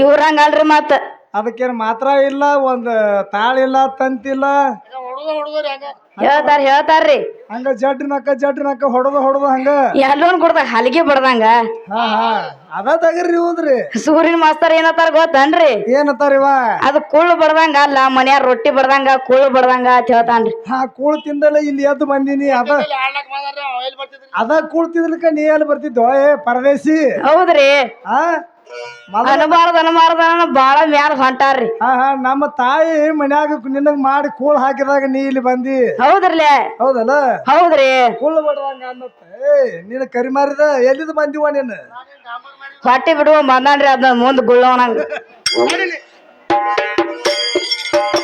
ಇವ್ರಂಗ ಹಂಗಲ್ರಿ ಮತ್ತ. ಅದಕ್ಕೇನು ಮಾತ್ರ ಇಲ್ಲ ಒಂದ್ ತಾಳಿಲ್ಲ ತಂತಿಲ್ಲ ಹೇಳ್ತಾರ ಹೇಳ್ತಾರ್ರಿ. ಹಂಗ ಜಡ್ ನಕ್ಕ ಜಡ್ ನಕ್ಕ ಹೊಡೆದು ಹೊಡದು ಹಂಗ. ಎಲ್ಲೋನ್ ಕೊಡ್ದಾಗ ಹಲಿಗೆ ಬಡ್ದಂಗ. ಹಾ ಹಾ. ಅದ ತಗರ್ರಿ ಹೋದ್ರಿ ಸೂರ್ಯನ ಮಾಸ್ತರ್ ಏನತ್ತಾರ ಗೊತ್ತನ್ರಿ? ಏನತ್ತಾರಿವ ಅದು ಕುಳ್ಳು ಬಡ್ದಂಗ ಅಲ್ಲ ಮನ್ಯಾಗ ರೊಟ್ಟಿ ಬಡ್ದಂಗ ಕುಳ್ಳು ಬಡ್ದಂಗ ಅಂತ ಹೇಳ್ತಾನ್ರಿ. ಹಾ ಕೂಳ್ ತಿಂದಲ್ಲ ಇಲ್ಲಿ ಎದ್ದು ಬಂದಿನಿ. ಅದ ಅದ ಕೂಳ್ ತಿಂದ್ಲಿಕ್ಕ ನೀ ಎಲ್ಲಿ ಬರ್ತಿದ್ದೋ ಏ ಪರದೇಶಿ. ಹೌದ್ರಿ. ಹಾ ಅನಬಾರ್ದ ಅನಬಾರ್ದ ಬಾಳ ಮ್ಯಾಲ ಹೊಂಟಾರ್ರಿ. ಹಾ ಹಾ ನಮ್ಮ ತಾಯಿ ಮನ್ಯಾಗ ನಿನಗ್ ಮಾಡಿ ಕೂಳ್ ಹಾಕಿದಾಗ ನೀ ಇಲ್ಲಿ ಬಂದಿ. ಹೌದ್ರಲೆ? ಹೌದಲ್ಲ? ಹೌದ್ರಿ. ಕೂಳ್ ಬಡ್ದಂಗ ಅನ್ನತ್ತ. ನೀನು ಕರಿ ಮಾರಿದ ಎಲ್ಲಿದ್ ಬಂದಿವ ನೀನು? ಹೊಟ್ಟಿ ಬಿಡುವ ಬಂದಾನ್ರಿ ಅದ್ನ ಮುಂದ್ ಗುಳ್ಳವನಂಗ.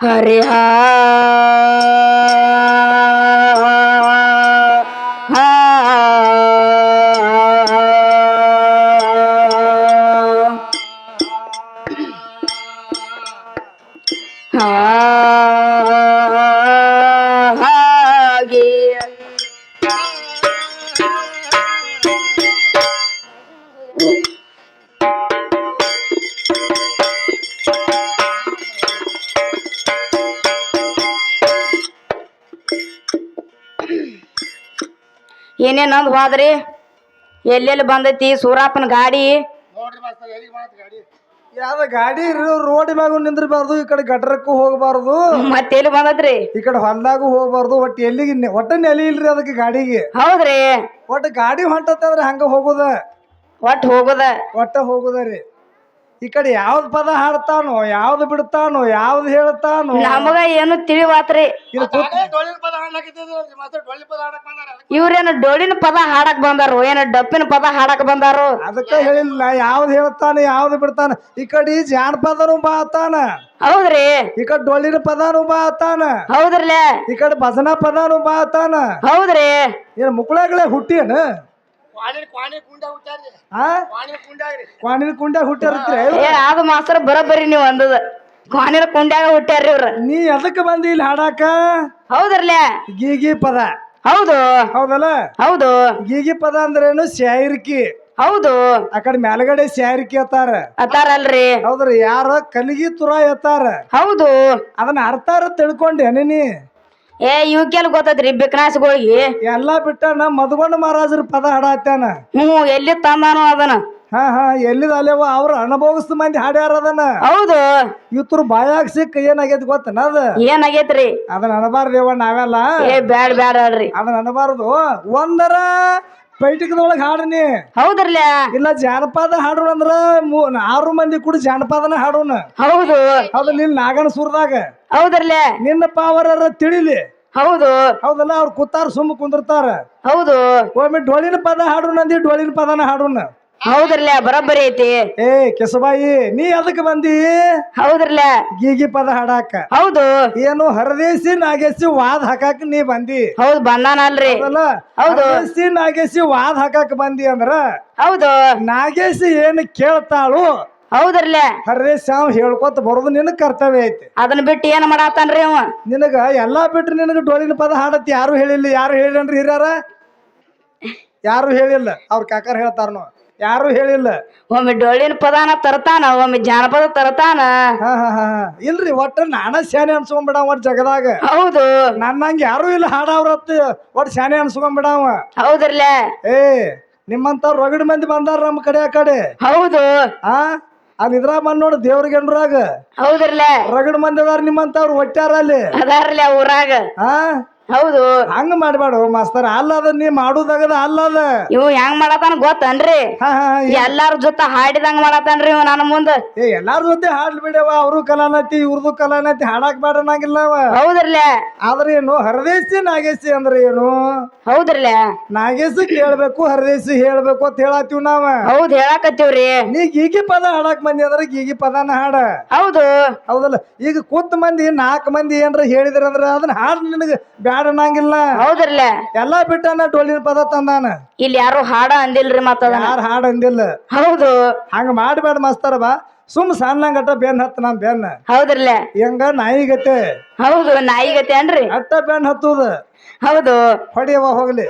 ಹರಿಹ ಏನೇನ್ ಅಂದ್ ಹೋದ್ರಿ? ಎಲ್ಲೆಲ್ಲಿ ಬಂದೈತಿ? ಸೂರಪ್ಪನ ಗಾಡಿ? ಯಾವ ಗಾಡಿ ರೋಡ್ ಮ್ಯಾಗ ನಿಂದ್ರಬಾರ್ದು ಈ ಕಡೆ ಗಟ್ರಕ್ಕೂ ಹೋಗಬಾರ್ದು. ಮತ್ತೆಲ್ಲಿ ಬಂದೈತ್ರಿ? ಈ ಕಡೆ ಹೊಲ್ದಾಗೂ ಹೋಗಬಾರ್ದು ಒಟ್ಟು ಎಲ್ಲಿಗೆ ನೆ- ಒಟ್ಟ ನೆಲೆ ಇಲ್ರಿ ಅದಕ್ಕೆ ಗಾಡಿಗೆ. ಹೌದ್ರಿ. ಒಟ್ಟು ಗಾಡಿ ಹೊಂಟತ್ತಂದ್ರೆ ಹಂಗ ಹೋಗುದ? ಒಟ್ಟು ಹೋಗುದ. ಒಟ್ಟ ಹೋಗುದ ರೀ. ಈ ಕಡೆ ಯಾವ್ದ್ ಪದ ಹಾಡ್ತಾನೋ ಯಾವ್ದು ಬಿಡ್ತಾನೋ ಯಾವ್ದು ಹೇಳ್ತಾನೋ? ನಮಗ ಏನು ತಿಳಿವಾತ್ರಿ? ಇದು ಕೂತ್- ಇವ್ರೇನು ಡೊಳ್ಳಿನ ಪದ ಹಾಡಕ್ ಬಂದಾರು ಏನ ಡಪ್ಪಿನ ಪದ ಹಾಡಕ್ ಬಂದಾರು? ಅದಕ್ಕ ಹೇಳಿಲ್ಲ ಯಾವ್ದು ಹೇಳ್ತಾನ ಯಾವ್ದು ಬಿಡ್ತಾನ. ಈ ಕಡೆ ಜಾನಪದನು ಬಾತಾನ. ಹೌದ್ರಿ. ಈ ಕಡೆ ಡೊಳ್ಳಿನ ಪದಾನು ಬಾತಾನ. ಹೌದ್ರಿ ಹೌದ್ರಲೆ. ಈ ಕಡೆ ಭಜನಾ ಪದಾನು ಬಾತಾನ. ಹೌದ್ರಿ. ಏನ್ ಮುಕ್ಕಳಾಗಲೇ ಹುಟ್ಟಿಯನ? ಕ್ವಾಣಿನ ಕುಂಡ್ಯಾಗ ಹುಟ್ಟಿರ್ತೀರಿ? ಏ ಅದು ಮಾಸ್ತರ ಬರೋಬ್ಬರಿ ನೀವು ಅಂದದ. ಕ್ವಾಣಿನ ಕುಂಡ್ಯಾಗ ಹುಟ್ಟ್ಯಾರ್ರಿ ಇವ್ರ. ನೀ ಎದಕ್ಕೆ ಬಂದಿ ಇಲ್ಲಿ ಹಾಡಾಕ? ಹೌದ್ರಲ್ಲ ಗೀಗಿ ಪದ. ಹೌದು. ಹೌದಲ್ಲ? ಹೌದು. ಗೀಗಿ ಪದ ಅಂದ್ರೇನು ಶಾಯಿರ್ಕಿ ಹೌದು. ಆ ಕಡೆ ಮ್ಯಾಲ್ಗಡೆ ಶಾಯರ್ಕಿ ಅತ್ತಾರ. ಅತ್ತಾರಲ್ರಿ. ಹೌದ್ರಿ ಯಾರ ಕಲಿಗಿ ತುರ ಎತ್ತಾರ. ಹೌದು. ಅದನ್ನ ಅರ್ಥಾರ ತಿಳ್ಕೊಂಡೆ ನೀ. ಏ ಇವಕ್ಕೆಲ್ ಗೊತ್ತದ್ರಿ ಬಿಕ್ನಾಸ್ಗಳಿಗೆ? ಎಲ್ಲಾ ಬಿಟ್ಟಾನ ಮಧುಗೊಂಡ ಮಹಾರಾಜರ ಪದ ಹಾಡಾತ್ಯಾನ ಹ್ಞೂ ಎಲ್ಲಿ ತಂದಾನು ಅದನ್ನ ಹಾ ಹಾ ಎಲ್ಲಿದ ಅಲ್ಲೇವ? ಅವ್ರ ಅನುಭವಿಸ್ತು ಮಂದಿ ಹಾಡ್ಯಾರ ಅದನ್ನ ಹೌದು. ಇವ್ರು ಬಾಯಾಗ ಸಿಕ್ಕ ಏನಾಗೈತಿ ಗೊತ್ತನ ಅದ? ಏನಾಗೈತ್ರಿ? ಅದನ್ನ ಅನಬಾರ್ದೇವ ನಾವೆಲ್ಲ. ಏ ಬ್ಯಾಡ್ ಬ್ಯಾಡ ಅಲ್ರಿ ಅದನ್ನ ಅನಬಾರದು. ಒಂದರ ಪೈಟಿಕದೊಳಗ ಹಾಡನಿ ಹೌದ್ರಲ್ಲ ಇಲ್ಲ ಜಾನಪದ ಹಾಡು ಅಂದ್ರ ಮೂ- ಆರು ಮಂದಿ ಕೂಡ ಜಾನಪದನ ಹಾಡೋಣ. ಹೌದು. ಹೌದು ನಿನ್ ನಾಗನ ಸುರದಾಗ. ಹೌದ್ರಲ್ಲ ನಿನ್ನ ಪಾವರ ತಿಳಿಲಿ. ಹೌದು. ಹೌದಲ್ಲ ಅವ್ರು ಕೂತಾರ ಸುಮ್ಮ ಕುಂದಿರ್ತಾರ. ಹೌದು. ಒಮ್ಮೆ ಡೊಳಿನ ಪದ ಹಾಡು ಅಂದಿ ಡೊಳಿನ ಪದನ ಹಾಡೋಣ. ಹೌದ್ರಲ್ಲ ಬರೋಬ್ಬರಿ ಐತಿ. ಏ ಕೆಸಬಾಯಿ ನೀ ಅದಕ್ಕೆ ಬಂದಿ? ಹೌದ್ರಲ್ಲ. ಗೀಗಿ ಪದ ಹಾಡಾಕ. ಹೌದು. ಏನು ಹರದೇಸಿ ನಾಗೇಸಿ ವಾದ್ ಹಾಕಾಕ ನೀ ಬಂದಿ? ಹೌದು ಬಂದಾನಲ್ರಿ. ಹೌದಲ್ಲ? ಹೌದು. ನಾಗೇಸಿ ವಾದ್ ಹಾಕಾಕ ಬಂದಿ ಅಂದ್ರ? ಹೌದು. ನಾಗೇಸಿ ಏನ್ ಕೇಳ್ತಾಳು? ಹೌದ್ರಲ್ಲ. ಹರದೇಶ್ ಅವ್ ಹೇಳ್ಕೊತ ಬರೋದು ನಿನಗ್ ಕರ್ತವ್ಯ ಐತಿ. ಅದನ್ನ ಬಿಟ್ಟು ಏನ್ ಮಾಡಾತಾನ್ರಿ ಅವ? ನಿನಗ ಎಲ್ಲಾ ಬಿಟ್ರೆ ನಿನಗ ಡೋಲಿನ ಪದ ಹಾಡತ್ ಯಾರು ಹೇಳಿಲ್ಲ ಯಾರು ಹೇಳಿಲ್ರಿ ಹಿರಿಯರ? ಯಾರು ಹೇಳಿಲ್ಲ. ಅವ್ರ ಕಾಕರ್ ಹೇಳ್ತಾರನು ಯಾರು ಹೇಳಿಲ್ಲ. ಒಮ್ಮೆ ಡೊಳ್ಳಿನ ಪದಾನ ತರತಾನ ಒಮ್ಮೆ ಜಾನಪದ ತರತಾನ. ಹಾ ಹಾ ಹಾ ಹಾ. ಇಲ್ರಿ ಒಟ್ಟ ನಾನ ಶಾನೆ ಅನ್ಸ್ಕೊಂಡ್ಬಿಡ ಒಟ್ ಜಗದಾಗ. ಹೌದು. ನನ್ನಂಗೆ ಯಾರು ಇಲ್ಲ ಹಾಡವ್ರತ್ ಒಟ್ ಶಾನೆ ಅವ ಹೌದ್ರಲ್ಲ? ಏ ನಿಮ್ಮಂತ ರಗಡ್ ಮಂದಿ ಬಂದಾರ ನಮ್ಮ ಕಡೆ ಆ ಕಡೆ. ಹೌದು. ಆ ಅಲ್ಲಿ ಇದ್ರ ಬಂದ್ ನೋಡು ದೇವ್ರ ಗೆಂಡ್ರಾಗ ಹೌದ್ರಲ್ಲ? ರಗಡ್ ಮಂದಿ ಅದಾರ ನಿಮ್ಮಂತವ್ರು ಒಟ್ಟಾರ ಅಲ್ಲಿ. ಅದಾರ್ಲೆ ಊರಾಗ? ಆ? ಹೌದು. ಹಂಗ ಮಾಡ್ಬೇಡ ಮಾಸ್ತರ್ ಅಲ್ಲ ಅದ ನೀ ಮಾಡುದಾಗದ ಅಲ್ಲ ಅದ. ಇವ್ ಹೆಂಗ್ ಮಾಡತಾನ ಗೊತ್ತನ್ರಿ. ಎಲ್ಲಾರ ಜೊತೆ ಹಾಡಿದಂಗ ಮಾಡತಾನ್ರಿ ಇವ್ ನನ್ನ ಮುಂದ. ಏ ಎಲ್ಲಾರ ಜೊತೆ ಹಾಡ್ಲಿ ಬಿಡವ ಅವ್ರು ಕಲಾನತಿ ಇವ್ರದು ಕಲಾನತಿ ಹಾಡಾಕ್ ಬೇಡ ಅನ್ನಂಗಿಲ್ಲ ಅವ ಹೌದ್ರಲ್ಲ? ಆದ್ರೆ ಏನು ಹರದೇಶಿ ನಾಗೇಶಿ ಅಂದ್ರೆ ಏನು? ಹೌದ್ರಲ್ಲ? ನಾಗೇಶಿ ಕೇಳ್ಬೇಕು ಹರದೇಶಿ ಹೇಳ್ಬೇಕು ಅಂತ ಹೇಳತ್ತೀವ್ ನಾವ. ಹೌದ್ ಹೇಳಾಕತ್ತೀವ್ರಿ. ನೀ ಗೀಗಿ ಪದ ಹಾಡಕ್ ಮಂದಿ ಅಂದ್ರೆ ಗೀಗಿ ಪದನ ಹಾಡ. ಹೌದು. ಹೌದಲ್ಲ ಈಗ ಕೂತ್ ಮಂದಿ ನಾಲ್ಕು ಮಂದಿ ಏನ್ರ ಹೇಳಿದ್ರಂದ್ರ ಅದನ್ನ ಹಾಡ್ ನಿನಗ ಬ್ಯಾಡ ಅನ್ನಂಗಿಲ್ಲ ಹೌದ್ರಲ್ಲ? ಎಲ್ಲಾ ಬಿಟ್ಟನ ಡೊಳ್ಳಿನ ಪದ ತಂದಾನ. ಇಲ್ಲಿ ಯಾರು ಹಾಡ ಅಂದಿಲ್ರಿ ಮತ್ತ ಯಾರು ಹಾಡ್ ಅಂದಿಲ್ಲ. ಹೌದು. ಹಂಗ ಮಾಡಬೇಡ ಮಾಸ್ತರ ಬಾ. ಸುಮ್ ಸಣ್ಣಂಗಟ್ಟ ಬೆನ್ ಹತ್ತ ನಮ್ ಬೆನ್. ಹೌದ್ರಲ್ಲ? ಹೆಂಗ ನಾಯಿಗತೆ. ಹೌದು ನಾಯಿಗತೆ ಅನ್ರಿ ಅಟ್ಟ ಬೆನ್ ಹತ್ತುದ. ಹೌದು. ಹೊಡಿಯವ ಹೋಗ್ಲಿ.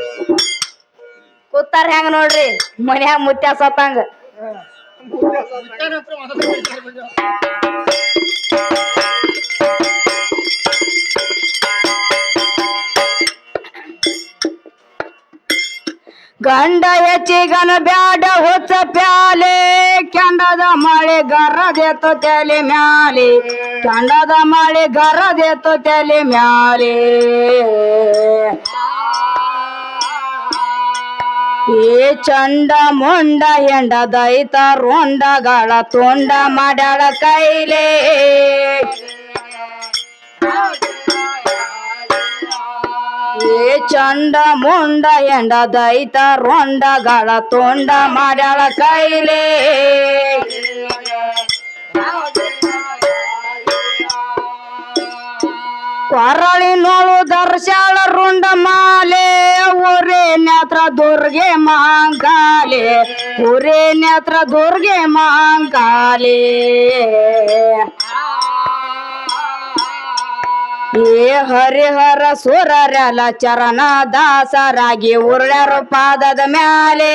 ಕೂತಾರ ಹೆಂಗ ನೋಡ್ರಿ? ಮನ್ಯಾಗ ಮುತ್ಯ ಸತ್ತಂಗ ಗಂಡ ಹೆಚ್ಚಿಗನ ಬ್ಯಾಡ ಹುಚ್ಚ ಪ್ಯಾಲೆ, ಕೆಂಡದ ಮಳೆ ಗರದೆತ್ತು ತಲೆ ಮ್ಯಾಲೆ, ಕೆಂಡದ ಮಳೆ ಗರದೆತ್ತು ತಲೆ ಮ್ಯಾಲೆ. ಏ ಚಂಡ ಮುಂಡ ಹೆಂಡ ದೈತ ರೊಂಡಗಳ ತೊಂಡ ಮಾಡ್ಯಾಳ ಕೈಲೇ. ಏ ಚಂಡ ಮುಂಡ ಎಂಡ ದೈತ ರೊಂಡಗಳ ತೊಂಡ ಮಾಡ್ಯಾಳ ಕೈಲೇ. ಕೊರಳಿ ನೋಳು ದರ್ಶಾಳ ರುಂಡ ಮಾಲೆ, ಊರೇ ನೇತ್ರ ದುರ್ಗೆ ಮಾಂಕಾಲೆ ಊರೇ ನೇತ್ರ ದುರ್ಗೆ ಮಾಂಕಾಲೆ ಏ ಹರಿಹರ ಸುರರಲ ಚರಣ ದಾಸರಾಗಿ ಉರ್ಳರು ಪಾದದ ಮ್ಯಾಲೆ.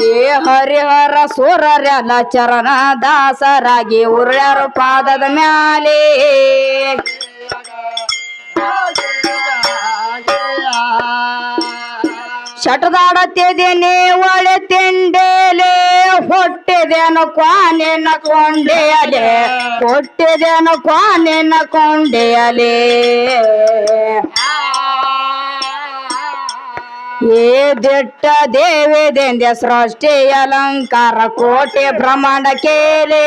ಏ ಹರಿಹರ ಸುರರಲ ಚರಣ ದಾಸರಾಗಿ ಉರ್ಳರು ಪಾದದ ಮ್ಯಾಲೆ. ಶಟದಾಡತ್ತಿದ್ದೇನೆ ಒಳೆ ತಿಂಡೇಲೆ, ಹೊಟ್ಟೆದೇನು ಕ್ವಾನೆನ ಕೊಂಡೆಯಲೆ, ಹೊಟ್ಟೆದೇನು ಕ್ವಾನೆನ ಕೊಂಡೆಯಲೆ. ಏ ದಿಟ್ಟ ದೇವಿದೆಂದೆ ಸೃಷ್ಟಿ ಅಲಂಕಾರ ಕೋಟೆ ಬ್ರಹ್ಮಾಂಡ ಕೇಲೆ.